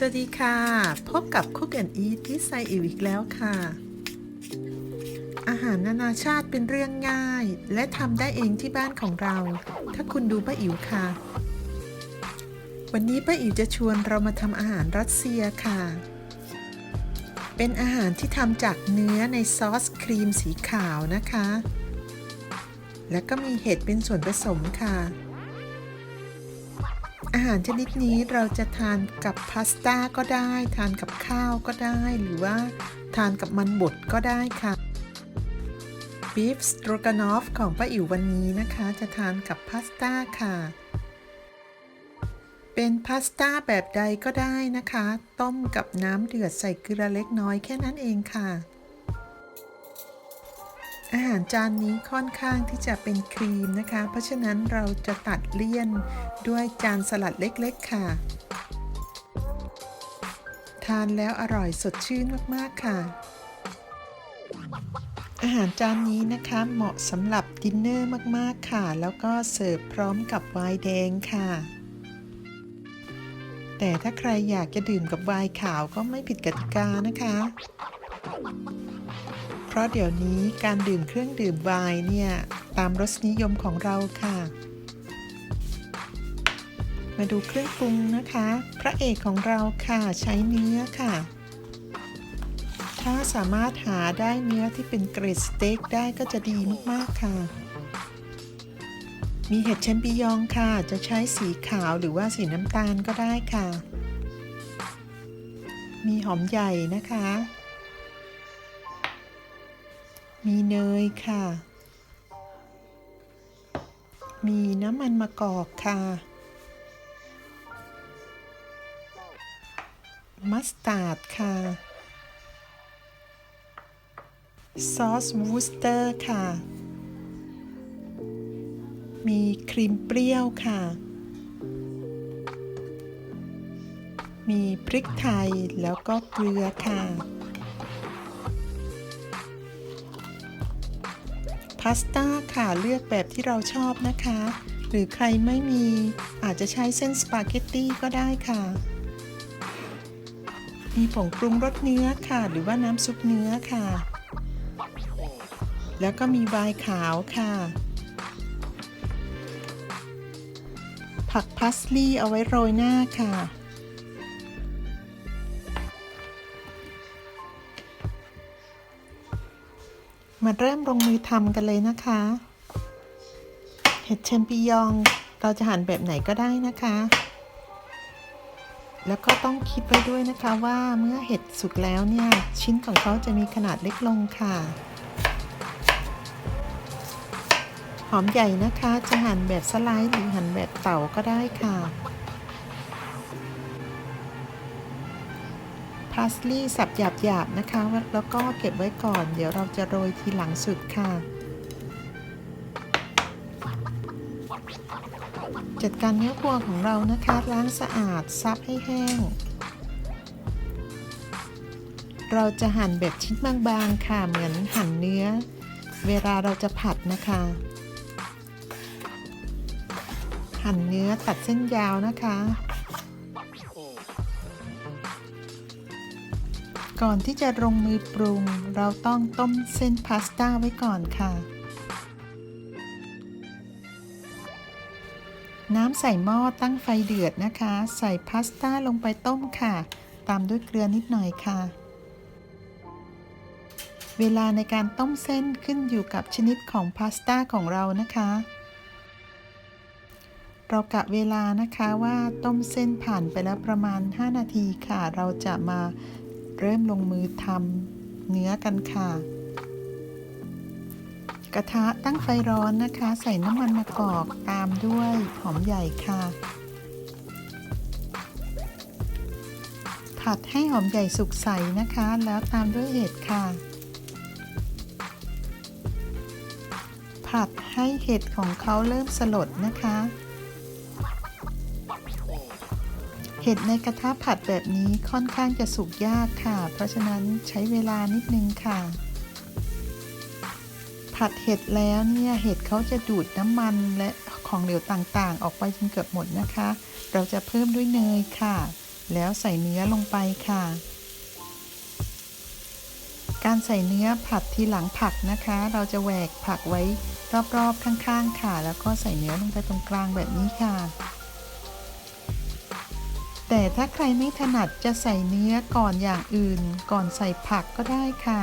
สวัสดีค่ะ พบกับ Cook and Eat ที่ไซอิวอีกแล้วค่ะ อาหารนานาชาติเป็นเรื่องง่าย และทำได้เองที่บ้านของเรา ถ้าคุณดูป้าอิ๋วค่ะ วันนี้ป้าอิ๋วจะชวนเรามาทำอาหารรัสเซียค่ะ เป็นอาหารที่ทำจากเนื้อในซอสครีมสีขาวนะคะ และก็มีเห็ดเป็นส่วนผสมค่ะ อาหารชนิดนี้เราจะทานกับพาสต้าก็ได้ ทานกับข้าวก็ได้ หรือว่าทานกับมันบดก็ได้ค่ะบีฟสโตรกานอฟของป้าอิ๋ววันนี้นะคะ จะทานกับพาสต้าค่ะ เป็นพาสต้าแบบใดก็ได้นะคะ ต้มกับน้ำเดือดใส่เกลือเล็กน้อยแค่นั้นเองค่ะ อาหารจานนี้ค่อนข้างที่จะเป็นครีมนะคะ เพราะฉะนั้นเราจะตัดเลี่ยนด้วยจานสลัดเล็กๆค่ะ ทานแล้วอร่อยสดชื่นมากๆค่ะ อาหารจานนี้นะคะเหมาะสำหรับดินเนอร์มากๆค่ะ แล้วก็เสิร์ฟพร้อมกับไวน์แดงค่ะแต่ถ้าใครอยากจะดื่มกับไวน์ขาวก็ไม่ผิดกติกานะคะ ราะเดี๋ยวนี้การดื่มเครื่องดื่มไวน์เนี่ย ตามรสนิยมของเราค่ะ มาดูเครื่องปรุงนะคะ พระเอกของเราค่ะใช้เนื้อค่ะ ถ้าสามารถหาได้เนื้อที่เป็นเกรดสเต็กได้ก็จะดีมากๆค่ะ มีเห็ดแชมปิญองค่ะ จะใช้สีขาวหรือว่าสีน้ำตาลก็ได้ค่ะ มีหอมใหญ่นะคะ มีเนยค่ะ มีน้ำมันมะกอกค่ะ มัสตาร์ดค่ะ ซอสวูสเตอร์ค่ะ มีครีมเปรี้ยวค่ะ มีพริกไทยแล้วก็เกลือค่ะาสต้าค่ะเลือกแบบที่เราชอบนะคะ หรือใครไม่มีอาจจะใช้เส้นสปาเกตตี้ก็ได้ค่ะ มีผงปรุงรสเนื้อค่ะ หรือว่าน้ำซุปเนื้อค่ะ แล้วก็มีไวน์ขาวค่ะ ผักพาสลีย์เอาไว้โรยหน้าค่ะ มาเริ่มลงมือทำกันเลยนะคะ เห็ดแชมปิญองเราจะหั่นแบบไหนก็ได้นะคะ แล้วก็ต้องคิดไว้ด้วยนะคะว่าเมื่อเห็ดสุกแล้วเนี่ย ชิ้นของเขาจะมีขนาดเล็กลงค่ะ หอมใหญ่นะคะจะหั่นแบบสไลด์หรือหั่นแบบเต่าก็ได้ค่ะ พาสลีย์สับหยาบๆนะคะ แล้วก็เก็บไว้ก่อน เดี๋ยวเราจะโรยทีหลังสุดค่ะ จัดการเนื้อวัวของเรานะคะล้างสะอาดซับให้แห้ง เราจะหั่นแบบชิ้นบางๆค่ะเหมือนหั่นเนื้อ เวลาเราจะผัดนะคะ หั่นเนื้อตัดเส้นยาวนะคะ ก่อนที่จะลงมือปรุง เราต้องต้มเส้นพาสต้าไว้ก่อนค่ะ น้ำใส่หม้อตั้งไฟเดือดนะคะ ใส่พาสต้าลงไปต้มค่ะ ตามด้วยเกลือนิดหน่อยค่ะ เวลาในการต้มเส้นขึ้นอยู่กับชนิดของพาสต้าของเรานะคะ เรากะเวลานะคะว่าต้มเส้นผ่านไปแล้วประมาณ 5 นาทีค่ะ เราจะมา เริ่มลงมือทำเนื้อกันค่ะ กระทะตั้งไฟร้อนนะคะ ใส่น้ำมันมะกอกตามด้วยหอมใหญ่ค่ะ ผัดให้หอมใหญ่สุกใสนะคะ แล้วตามด้วยเห็ดค่ะ ผัดให้เห็ดของเขาเริ่มสลดนะคะ เห็ดในกระทะผัดแบบนี้ค่อนข้างจะสุกยากค่ะ เพราะฉะนั้นใช้เวลานิดนึงค่ะ ผัดเห็ดแล้วเนี่ยเห็ดเขาจะดูดน้ำมันและของเหลวต่างๆ ออกไปจนเกือบหมดนะคะ เราจะเพิ่มด้วยเนยค่ะ แล้วใส่เนื้อลงไปค่ะ การใส่เนื้อผัดทีหลังผักนะคะ เราจะแหวกผักไว้รอบๆข้างๆ ค่ะ แล้วก็ใส่เนื้อลงไปตรงกลางแบบนี้ค่ะ แต่ถ้าใครไม่ถนัดจะใส่เนื้อก่อนอย่างอื่น ก่อนใส่ผักก็ได้ค่ะ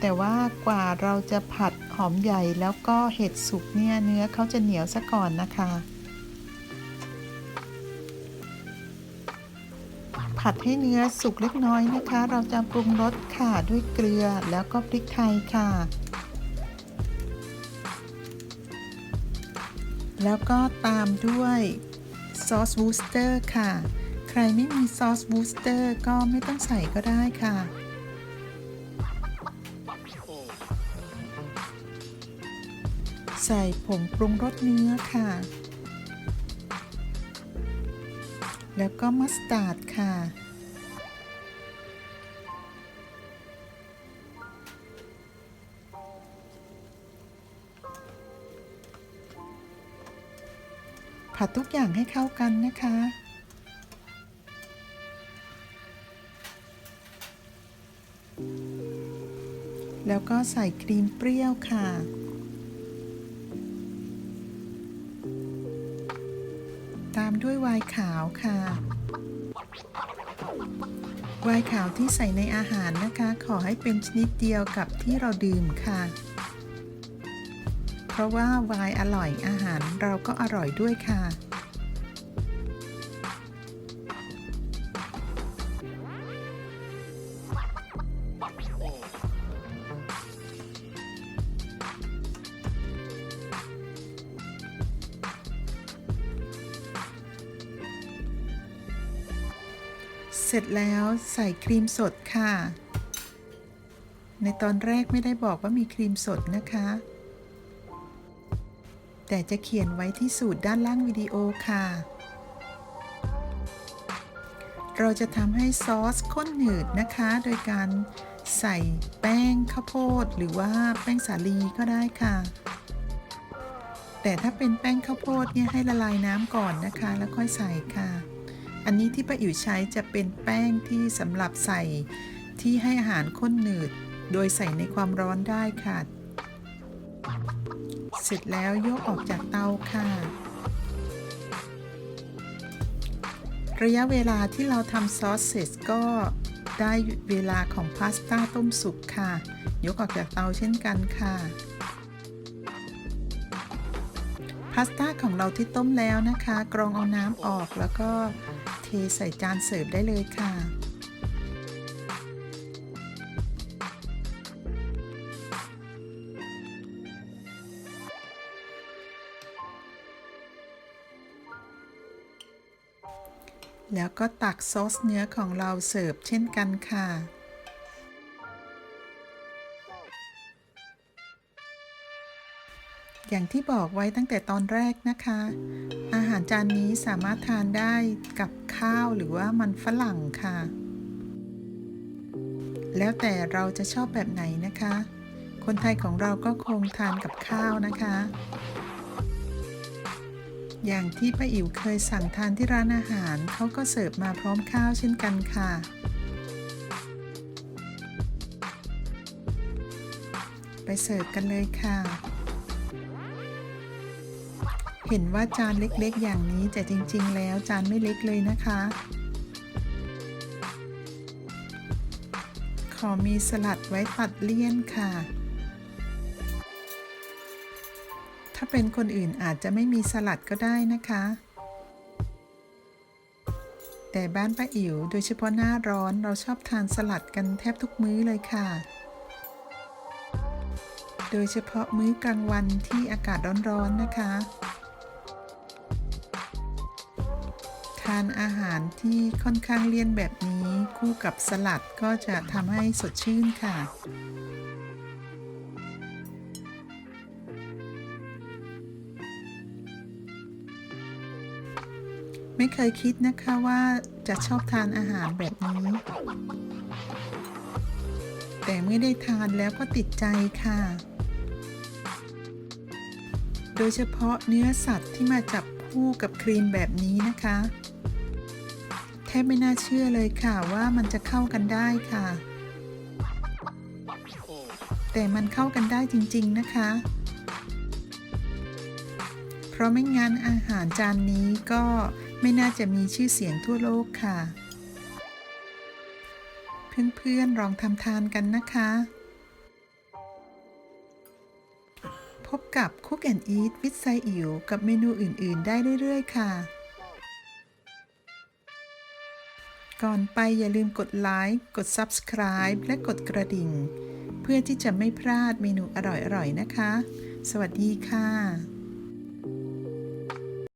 แต่ว่ากว่าเราจะผัดหอมใหญ่แล้วก็เห็ดสุกเนี่ยเนื้อเขาจะเหนียวซะก่อนนะคะ ผัดให้เนื้อสุกเล็กน้อยนะคะ เราจะปรุงรสค่ะด้วยเกลือแล้วก็พริกไทยค่ะแล้วก็ตามด้วย ซอสวูสเตอร์ค่ะ ใครไม่มีซอสวูสเตอร์ก็ไม่ต้องใส่ก็ได้ค่ะ ใส่ผงปรุงรสเนื้อค่ะ แล้วก็มัสตาร์ดค่ะ ผัดทุกอย่างให้เข้ากันนะคะ แล้วก็ใส่ครีมเปรี้ยวค่ะ ตามด้วยไวน์ขาวค่ะไวน์ขาวที่ใส่ในอาหารนะคะ ขอให้เป็นชนิดเดียวกับที่เราดื่มค่ะ ราะว่าไวน์อร่อยอาหารเราก็อร่อยด้วยค่ะ เสร็จแล้วใส่ครีมสดค่ะ ในตอนแรกไม่ได้บอกว่ามีครีมสดนะคะ แต่จะเขียนไว้ที่สูตรด้านล่างวิดีโอค่ะ เราจะทำให้ซอสข้นหนืดนะคะ โดยการใส่แป้งข้าวโพด หรือว่าแป้งสาลีก็ได้ค่ะ แต่ถ้าเป็นแป้งข้าวโพดเนี่ยให้ละลายน้ำก่อนนะคะ แล้วค่อยใส่ค่ะ อันนี้ที่ป้าอิ๋วใช้จะเป็นแป้งที่สำหรับใส่ที่ให้อาหารข้นหนืด โดยใส่ในความร้อนได้ค่ะ เสร็จแล้วยกออกจากเตาค่ะ ระยะเวลาที่เราทำซอสเสร็จก็ได้เวลาของพาสต้าต้มสุกค่ะ ยกออกจากเตาเช่นกันค่ะ พาสต้าของเราที่ต้มแล้วนะคะ กรองเอาน้ำออกแล้วก็เทใส่จานเสิร์ฟได้เลยค่ะ แล้วก็ตักซอสเนื้อของเราเสิร์ฟเช่นกันค่ะ อย่างที่บอกไว้ตั้งแต่ตอนแรกนะคะ อาหารจานนี้สามารถทานได้กับข้าวหรือว่ามันฝรั่งค่ะ แล้วแต่เราจะชอบแบบไหนนะคะ คนไทยของเราก็คงทานกับข้าวนะคะ อย่างที่ป้าอิ๋วเคยสั่งทานที่ร้านอาหาร เขาก็เสิร์ฟมาพร้อมข้าวเช่นกันค่ะ ไปเสิร์ฟกันเลยค่ะ เห็นว่าจานเล็กๆ อย่างนี้แต่จริงๆ แล้วจานไม่เล็กเลยนะคะ ขอมีสลัดไว้ตัดเลี่ยนค่ะ ถ้าเป็นคนอื่นอาจจะไม่มีสลัดก็ได้นะคะ แต่บ้านป้าอิ๋วโดยเฉพาะหน้าร้อนเราชอบทานสลัดกันแทบทุกมื้อเลยค่ะ โดยเฉพาะมื้อกลางวันที่อากาศร้อนๆนะคะ ทานอาหารที่ค่อนข้างเลี่ยนแบบนี้คู่กับสลัดก็จะทำให้สดชื่นค่ะ ไม่เคยคิดนะคะว่าจะชอบทานอาหารแบบนี้ แต่เมื่อได้ทานแล้วก็ติดใจค่ะ โดยเฉพาะเนื้อสัตว์ที่มาจับคู่กับครีมแบบนี้นะคะ แทบไม่น่าเชื่อเลยค่ะว่ามันจะเข้ากันได้ค่ะ แต่มันเข้ากันได้จริง ๆ นะคะเพราะไม่งั้นอาหารจานนี้ก็ ไม่น่าจะมีชื่อเสียงทั่วโลกค่ะ เพื่อนๆลองทำทานกันนะคะ พบกับ Cook and Eat with ไซอิ๋วกับเมนูอื่นๆ ได้เรื่อยๆ ค่ะ ก่อนไปอย่าลืมกดไลค์กด Subscribe และกดกระดิ่ง เพื่อที่จะไม่พลาดเมนูอร่อยๆ นะคะ สวัสดีค่ะ